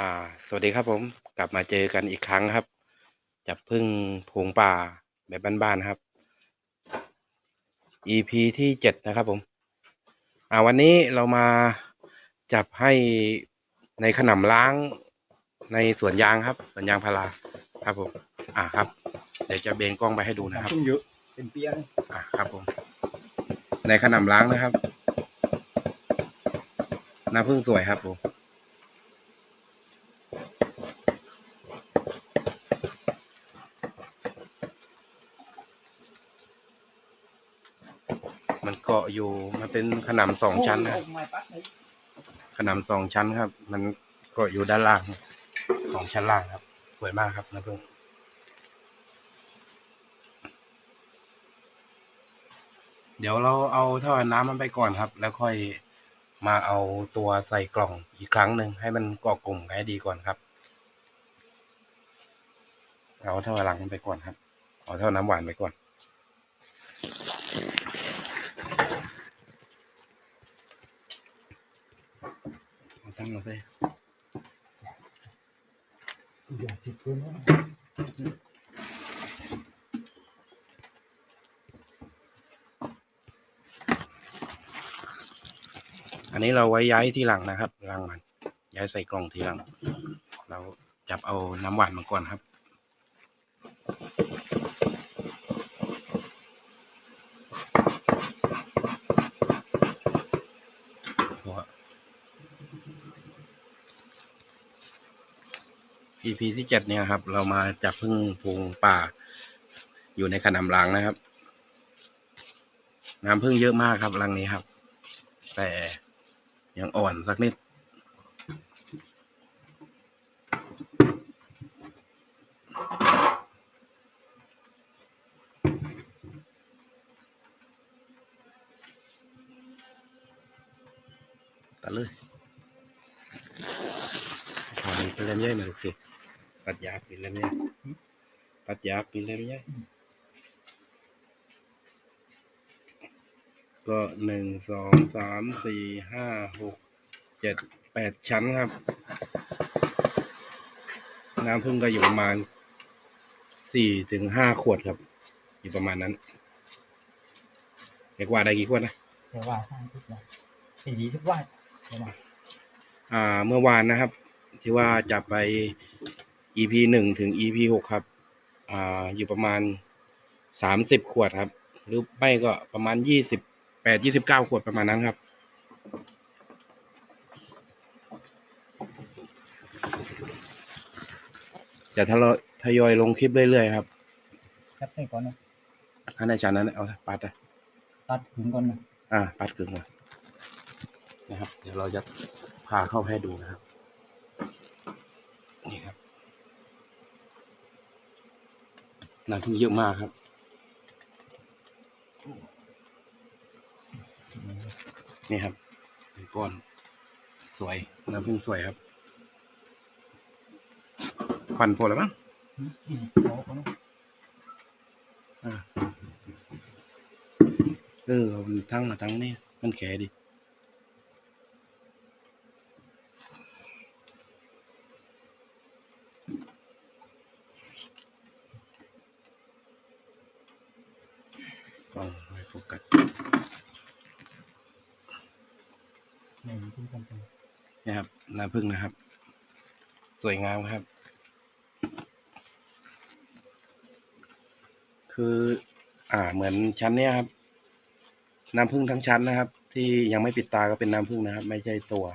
อ่า สวัสดีครับผมกลับมาเจอกันอีกครั้งครับ จับพึ่งโพงป่าแบบบ้านๆครับ EP ที่เจ็ดนะครับผม อ่าวันนี้เรามาจับให้ในขนำล้างในสวนยางครับสวนยางพาราครับผม อ่าครับเดี๋ยวจะเบนกล้องไปให้ดูนะครับพึ่งเยอะเป็นเปียเลยอ่าครับผม ในขนำล้างนะครับน้ำพึ่งสวยครับผม มันเกาะอยู่ มันเป็นขนำสองชั้นนะโอ้ยไม้ปัดเลยขนำสองชั้นครับ มันเกาะอยู่ด้านล่างของชั้นล่างครับ สวยมากครับน้ำพึ่งเดี๋ยวเราเอาท่อน้ำมันไปก่อนครับ แล้วค่อยมาเอาตัวใส่กล่องอีกครั้งหนึ่งให้มันเกาะกลุ่มให้ดีก่อนครับ เอาท่อหลังมันไปก่อนครับ เอาท่อน้ำหวานไปก่อน ตั้งมาสิอย่าติดเกินนะอันนี้เราไว้ย้ายที่หลังนะครับรังมัน ย้ายใส่กล่องทีหลัง เราจับเอาน้ำหวานมาก่อนครับ EP ที่เจ็ดเนี่ยครับ เรามาจับพึ่งพุงป่า อยู่ในขนำรังนะครับ น้ำพึ่งเยอะมากครับรังนี้ครับ แต่ยังอ่อนสักนิด ตัดเลยถอนเป็นเล่มใหญ่มาดูสิตัดยากเป็นเล่มใหญ่ตัด ยากเป็นเล่มใหญ่ก็หนึ่งสองสามสี่ห้าหกเจ็ดแปดชั้นครับ น้ำพึ่งก็อยู่ประมาณสี่ถึงห้าขวดครับ อยู่ประมาณนั้นเรียกว่าได้กี่ขวดนะแต่ว่าสร้างทุกวันสีดีทุกวันเดี๋ยวมาอ่า เมื่อวานนะครับ ที่ว่าจับไป EP หนึ่งถึง EP หกครับ อ่าอยู่ประมาณสามสิบขวดครับ หรือไม่ก็ประมาณยี่สิบแปดยี่สิบเก้าขวดประมาณนั้นครับจะทยอยทยอยลงคลิปเรื่อยๆครับแคปให้ก่อนนะถ้าในชั้นนั้นเอาปัดอะตัดถึงก่อนนะอ่า ปัดกึ่งมานะครับ เดี๋ยวเราจะพาเข้าให้ดูนะครับ นี่ครับ น้ำพึ่งเยอะมากครับ นี่ครับเป็นก้อนสวยน้ำพึ่งสวยครับควันพอแล้วมั้งอืมอืมโอ้โหนะอ่าเออเอามันทั้งมาทั้งนี่มันแข็ดิกล้องไม่โฟกัส หนึ่งที่กันไปนะครับน้ำพึ่งนะครับ สวยงามครับ คือ อ่า เหมือนชั้นเนี้ยครับ น้ำพึ่งทั้งชั้นนะครับ ที่ยังไม่ปิดตาก็เป็นน้ำพึ่งนะครับ ไม่ใช่ตัว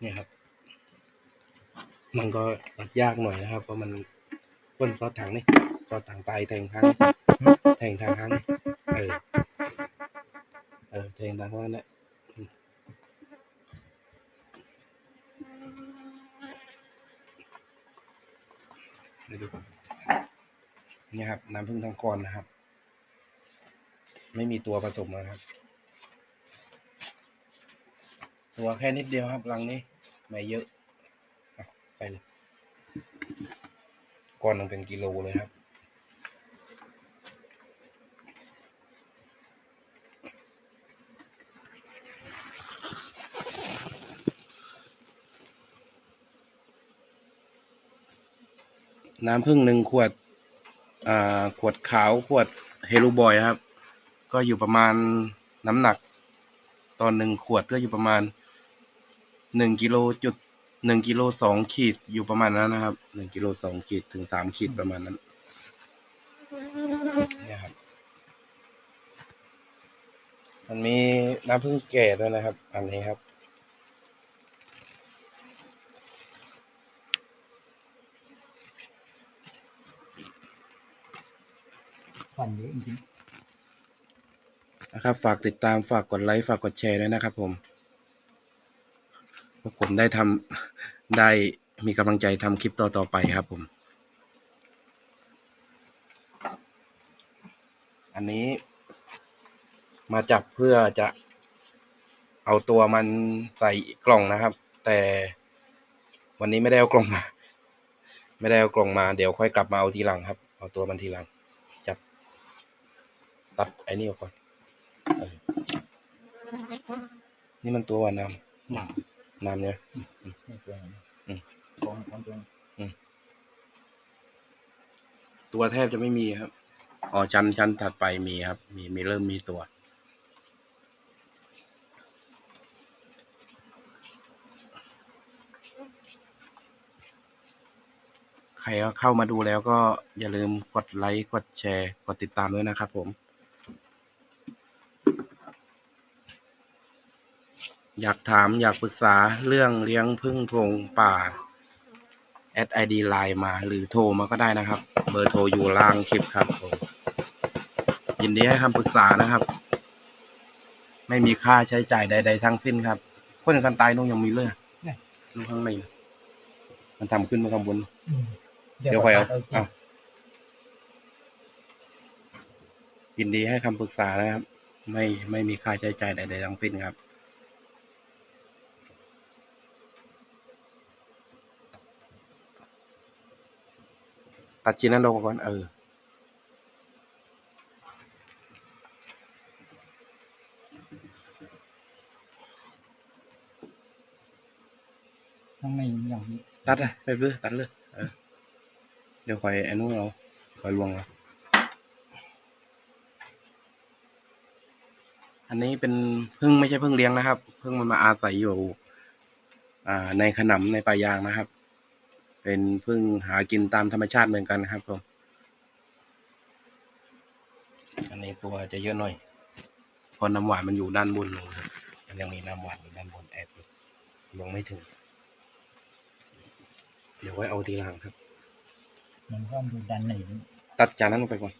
เนี่ยครับ มัน ก็ตัดยากหน่อยนะครับ เพราะมันก้นซอสถังนี่ซอสถังไปแทงทางแทงทางทางนี่เออเออแทงทางนั้นแหละอืมเดี๋ยวดูนี่ครับน้ำพึ่งทางก้อนนะครับ ไม่มีตัวผสมนะครับ ตัวแค่นิดเดียวครับรังนี้ไม่เยอะ เลยก้อนหนึงเป็นกิโลเลยครับน้ำผึ้งหนึ่งขวด อ่า ขวดขาว ขวดเฮลูบอยครับ ก็อยู่ประมาณน้ำหนัก ตอนหนึ่งขวดก็อยู่ประมาณหนึ่งกิโลจุด หนึ่งกิโลสองขีดอยู่ประมาณนั้นนะครับหนึ่งกิโลสองขีดถึงสามขีดประมาณนั้นเนี่ยครับมันมีน้ำผึ้งแก่ด้วยนะครับ อันนี้ครับ ควันเยอะจริงนะครับ ฝากติดตามฝากกดไลค์ ฝากกดแชร์ด้วยนะครับผมเพราะผมได้ทำได้มีกำลังใจทำคลิปต่อๆไปครับผม อันนี้มาจับเพื่อจะเอาตัวมันใส่กล่องนะครับ แต่วันนี้ไม่ได้เอากล่องมา ไม่ได้เอากล่องมาเดี๋ยวค่อยกลับมาเอาทีหลังครับ เอาตัวมันทีหลัง จับ ตัดไอ้นี่ออกก่อนนี่มันตัววานน้ำ น้ำเนี่ยนี่ตัวนี้อืมของของตัวนี้ตัวแทบจะไม่มีครับ อ๋อชั้นชั้นถัดไปมีครับ มีมีเริ่มมีตัวใครเข้ามาดูแล้วก็อย่าลืมกดไลค์ กดแชร์ กดติดตามด้วยนะครับผม อยากถามอยากปรึกษาเรื่องเลี้ยงพึ่งโพรงป่า แอดไอดีไลน์มาหรือโทรมาก็ได้นะครับ เบอร์โทรอยู่ล่างคลิปครับผมยินดีให้คำปรึกษานะครับ ไม่มีค่าใช้จ่ายใด ๆ ทั้งสิ้นครับคนกันตายน้องยังมีเลือดลูกข้างในนะมันทำขึ้นมาข้างบนอืมเดี๋ยวค่อยเอาตัดเอายินดีให้คำปรึกษานะครับ ไม่ไม่มีค่าใช้จ่ายใดๆทั้งสิ้นครับ ตัดชิ้นนั้นลงก่อนเออข้างในอย่างนี้ตัดเลยไปเลยตัดเลยเออเดี๋ยวคอยไอ้นู้นเราคอยลวงเอาอันนี้เป็นพึ่งไม่ใช่พึ่งเลี้ยงนะครับพึ่งมันมาอาศัยอยู่ อ่า ในขนำในป่ายางนะครับ เป็นพึ่งหากินตามธรรมชาติเหมือนกันนะครับผมอันนี้ตัวจะเยอะหน่อยเพราะน้ำหวานมันอยู่ด้านบนลงครับมันยังมีน้ำหวานอยู่ด้านบนแอบอยู่ลงไม่ถึง เดี๋ยวไว้เอาทีหลังครับ มันก็ดูดันในนี้ตัดจานนั้นลงไปก่อน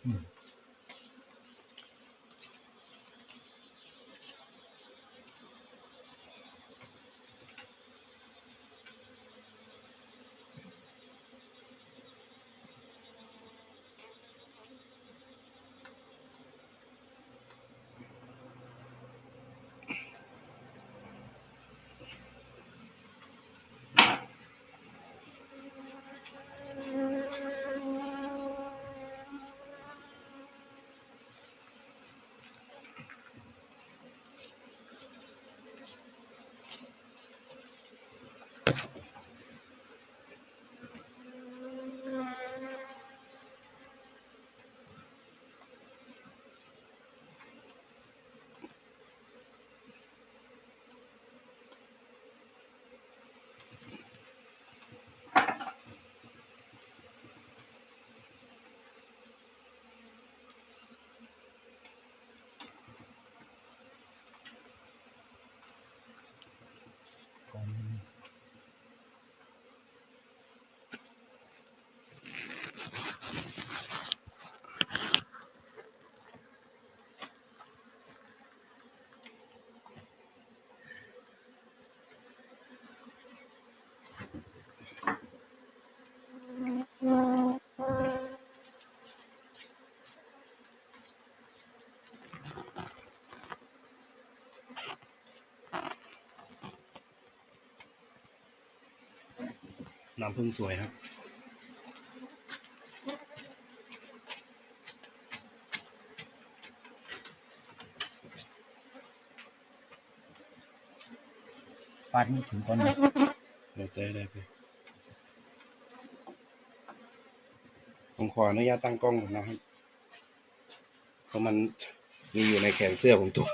อื น้ำพึ่งสวยครับ ปาดนี่ถึงก่อนนเดี๋ยวเต้ได้ไปผมขออนุญาตตั้งกล้องนนะครับ เพราะมันมีอยู่ในแขนเสื้อผมตัว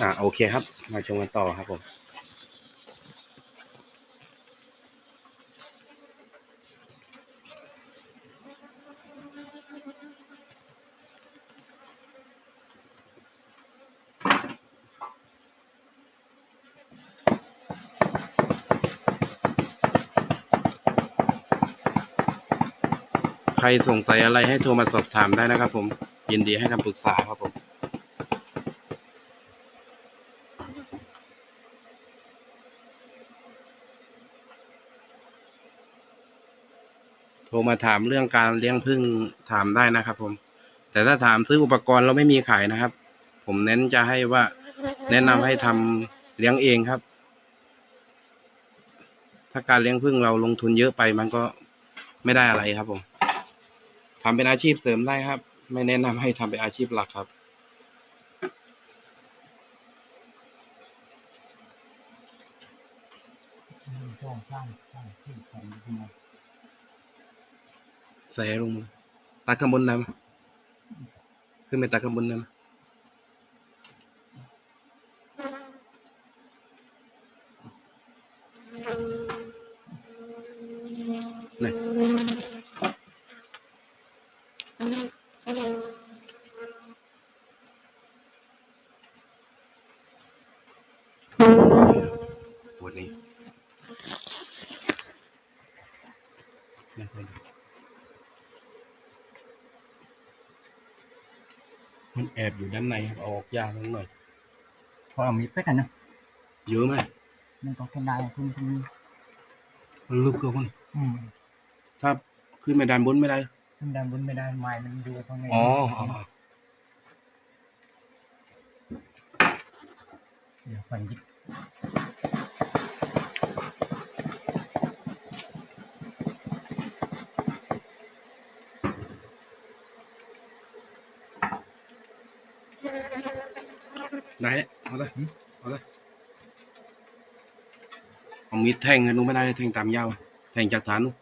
อ่าโอเคครับ มาชมกันต่อครับผมใครสงสัยอะไรให้โทรมาสอบถามได้นะครับผม ยินดีให้คำปรึกษาครับผม โทรมาถามเรื่องการเลี้ยงผึ้งถามได้นะครับ ผม แต่ถ้าถามซื้ออุปกรณ์เราไม่มีขายนะครับ ผมเน้นจะให้ว่าแนะนำให้ทำเลี้ยงเองครับ ถ้าการเลี้ยงผึ้งเราลงทุนเยอะไปมันก็ไม่ได้อะไรครับ ผมทำเป็นอาชีพเสริมได้ครับ ไม่แนะนำให้ทำเป็นอาชีพหลักครับช่องสร้างสร้างที่ของขึ้นมา ใส่ลงมือตักข้างบนได้ไหมขึ้นไปตักข้างบนได้ไหมนี่ปวดนี้ไม่ค่อยดี มัน แอบอยู่ด้านในครับเอาออกยากนิดหน่อยพอเอามีดไปกันนะเยอะไหมมันก็แค่ได้คุณคุณมันลึกเกินคนอืมถ้าขึ้นไปด้านบนไม่ได้ขึ้นด้านบนไม่ได้ไม้มันอยู่ข้างในอ๋ออ๋อเดี๋ยวฟันยิบ ได้แล้วเอาเลยเอาเลยเอามีดแทงกันนู้นไม่ได้แทงตามยาวแทงจากฐานนู้น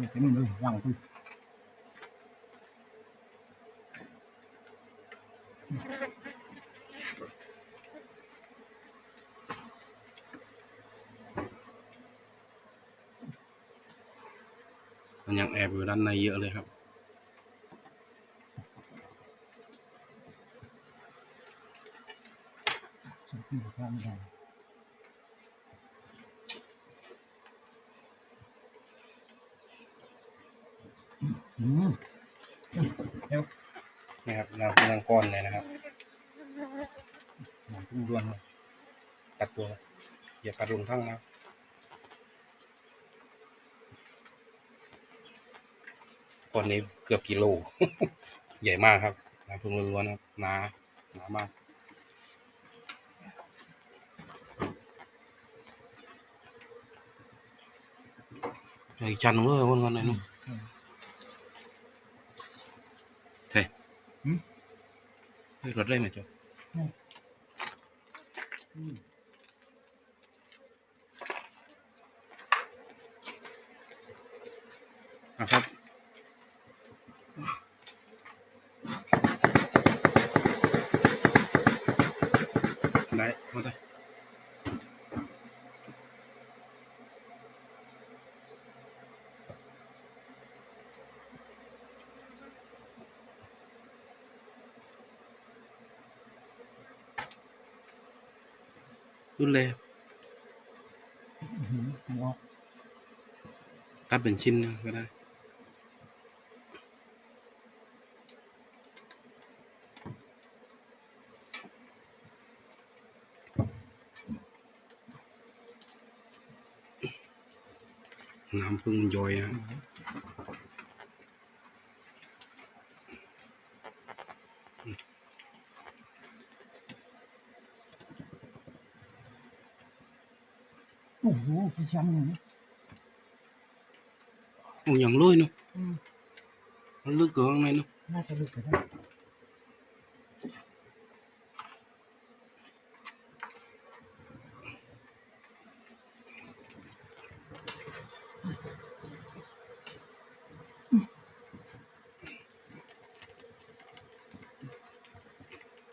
นี่เป็นเลยหลังคุณมันยังแอบอยู่ด้านในเยอะเลยครับ สุดที่ข้างใน เนี่ครับน้ำพึ่งก้อนเลยนะครับหนังพึ่งรวนเลยกัดตัวอย่ากัดลงทั้งนะก้อนนี้เกือบกิโล ใหญ่มากครับน้ำพึ่งล้วนๆนะหนาหนามากไอ้จันเว้ยวันวันไหนนู่เฮ้ย หืม เฮ้รถได้ไหมจ๊ะนะครับ รุ่นเลยอื้อหือหัวตัดเป็นชิ้นนะก็ได้น้ำพึ่งมันย้อยนะ โอ้โหพี่ช้ำหนึ่งโอ้ยังเลยเนาะ อืม มันลึกเกินข้างในเนาะ น่าจะลึกก็ได้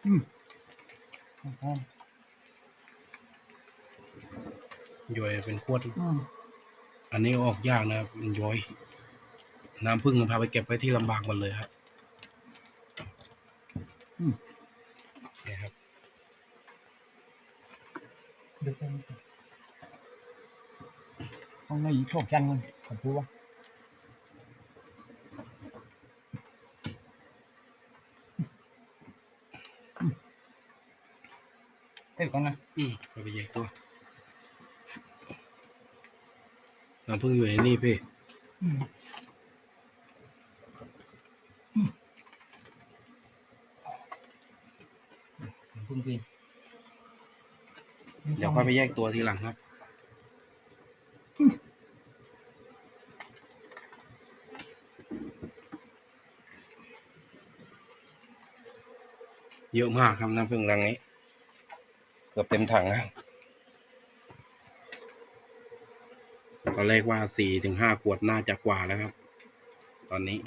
อืมพอ ย้ อยเป็นขวดอืมอันนี้ออกยากนะครับมันย้อย น้ำพึ่งมันพาไปเก็บไว้ที่ลำบากหมดเลยครับอืมเนี่ยครับดูไปข้างในโชคจังมันผมพูดว่าเสร็จก่อนนะอืมเอาไปแยกตัว น้ำพึ่งอยู่ในนี่พี่อืมผมเพิ่งกินเดี๋ยวค่อยไปแยกตัวทีหลังครับ เยอะมากครับน้ำพึ่งรังนี้ เกือบเต็มถังครับ ตอนแรกว่าสี่ถึงห้าขวดน่าจะกว่าแล้วครับ ตอนนี้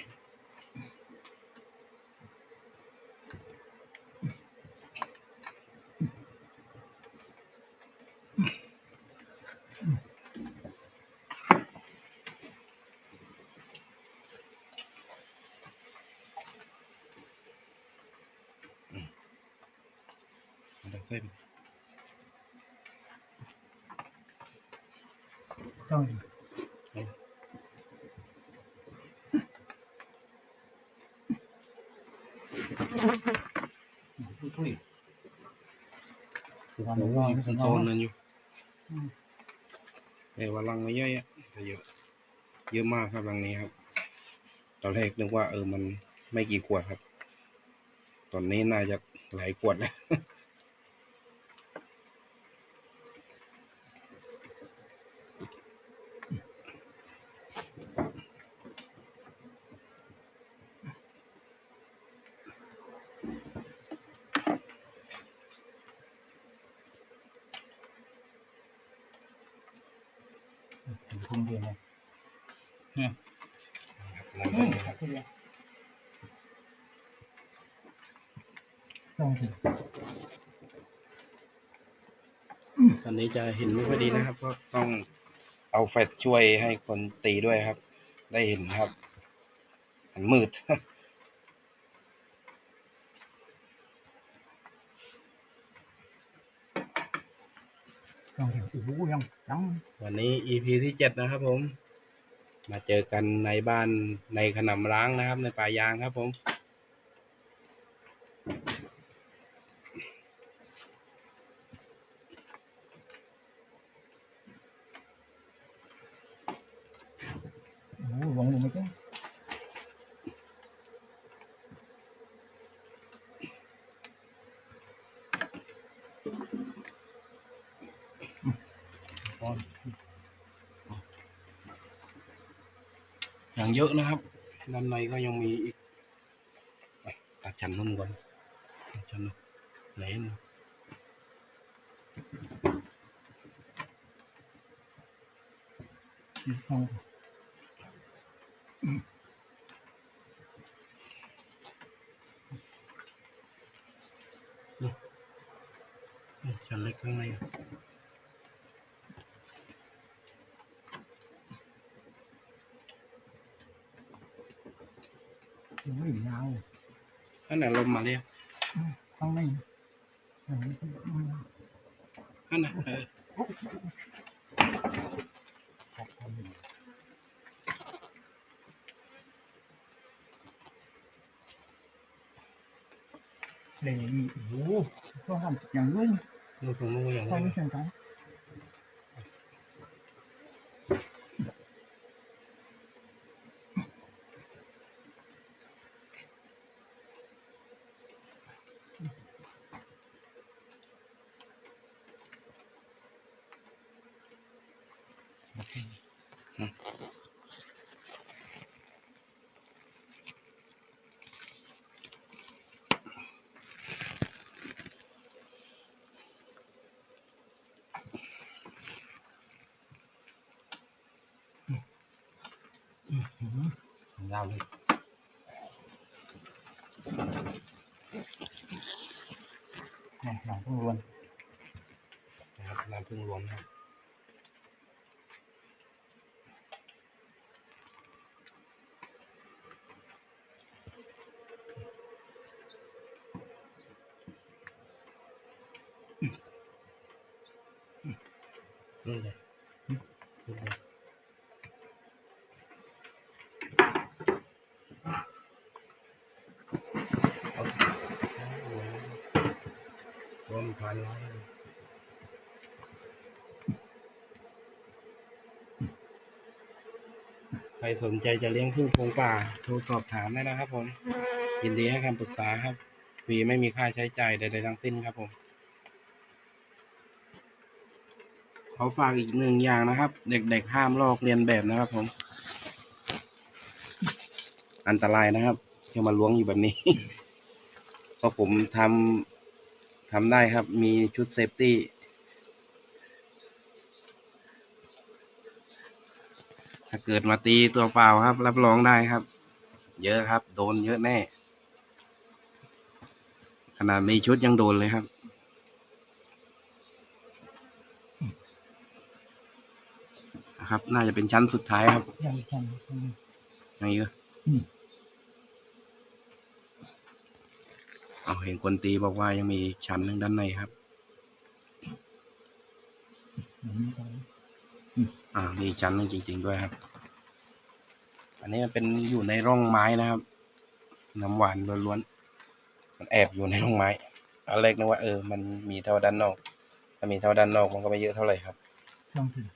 เดี๋ยวค่อย ต้องทุย คือความโอ้ร้อนยไม่โซใช่ร้อนนนั้นอยู่อืมแต่ว่ารังไม่เยอะอะแต่เยอะเยอะมากครับรังนี้ครับ ตอนแรกนึกว่าเออมันไม่กี่ขวดครับ ตอนนี้น่าจะหลายขวดแล้ว ทุ่มเดียวเลย รัง อื พึ่ ม งครับ ทุเรียนต้องสิ ตอนนี้จะ เห็นไม่ค่อยดีนะครับ ก็ต้องเอาแฟลชช่วยให้คนตีด้วยครับ ได้เห็นครับ มันมืดต้องสิโอ้โหยังยังวันนี้ EP ที่เจ็ดนะครับผม มาเจอกันในบ้านในขนำร้างนะครับ ในป่ายางครับผม โอ้โหลงอยู่ไหมจ๊ะอืมก่อน อย่างเยอะนะครับด้านในก็ยังมีอีกไปตัดชั้นนุ่นก่อนตัดชั้นนุ่นไหนนะอืมต้อง นี่ชั้นเล็กข้างใน ยังไม่ยาว ข้างไหนลมมาเรียก ข้างในอันนี้ก็อืม นั่นนะเออ ครับผม เลยนี่โอ้โหชองทำอย่างรุ่งดูตรงนู้นอย่างชอบนี้ไม่เชิงกั นี่ยหลังต้องรวนนะครับน้ำพึ่งรวมนะครับนี่เลยนี่เลยเอารวมพันไว้ ใคร สนใจจะเลี้ยงพึ่งโพรงป่า โทรสอบถามได้นะครับผม ยินดีให้คำปรึกษาครับฟรีไม่มีค่าใช้จ่ายใดๆทั้งสิ้นครับผม ขอฝากอีกหนึ่งอย่างนะครับ เด็กๆห้ามลอกเรียนแบบนะครับผม อันตรายนะครับที่มาล้วงอยู่แบบนี้เพราะผมทำทำได้ครับ มีชุดเซฟตี้ ถ้าเกิดมาตีตัวเปล่าครับ รับรองได้ครับ เยอะครับ โดนเยอะแน่ ขนาดมีชุดยังโดนเลยครับนะครับ น่าจะเป็นชั้นสุดท้ายครับยังอีกชั้นอืมอย่างนี้ก็อืมเอาเห็นคนตีบอกว่ายังมีอีกชั้นหนึ่งด้านในครับ อ่ามีชั้นนึงจริง ๆด้วยครับ อันนี้มันเป็นอยู่ในร่องไม้นะครับ น้ำหวานล้วนๆมันแอบอยู่ในร่องไม้อันแรกนึกว่าเออมันมีเท่าด้านนอก ถ้ามีเท่าด้านนอกมันก็ไม่เยอะเท่าไหร่ครับต้องถึง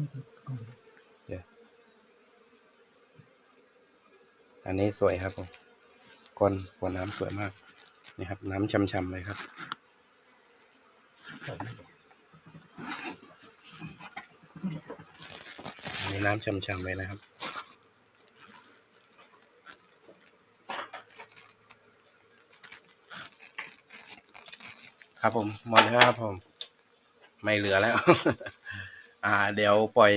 อนก่อนอันนี้สวยครับผมก้นหัวน้ำสวยมากนี่ครับ น้ำช่ำๆเลยครับ อันนี้น้ำช่ำๆเลยนะครับครับผมหมดแล้วครับผม ไม่เหลือแล้ว อ่า เดี๋ยวปล่อย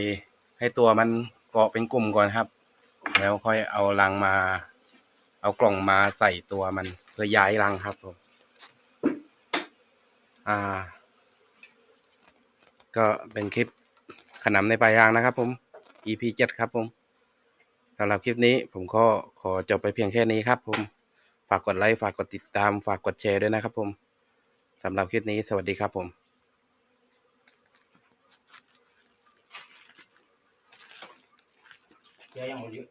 ให้ตัวมันเกาะเป็นกลุ่มก่อนครับ แล้วค่อยเอารังมา เอากล่องมาใส่ตัวมัน เพื่อย้ายรังครับผมอ่า ก็เป็นคลิปขนำในปลายยางนะครับผม EP เจ็ดครับผมสำหรับคลิปนี้ผมก็ขอจบไปเพียงแค่นี้ครับผม ฝากกดไลค์ ฝากกดติดตาม ฝากกดแชร์ด้วยนะครับผมสำหรับคลิปนี้สวัสดีครับผม แกยังหมดเยอะ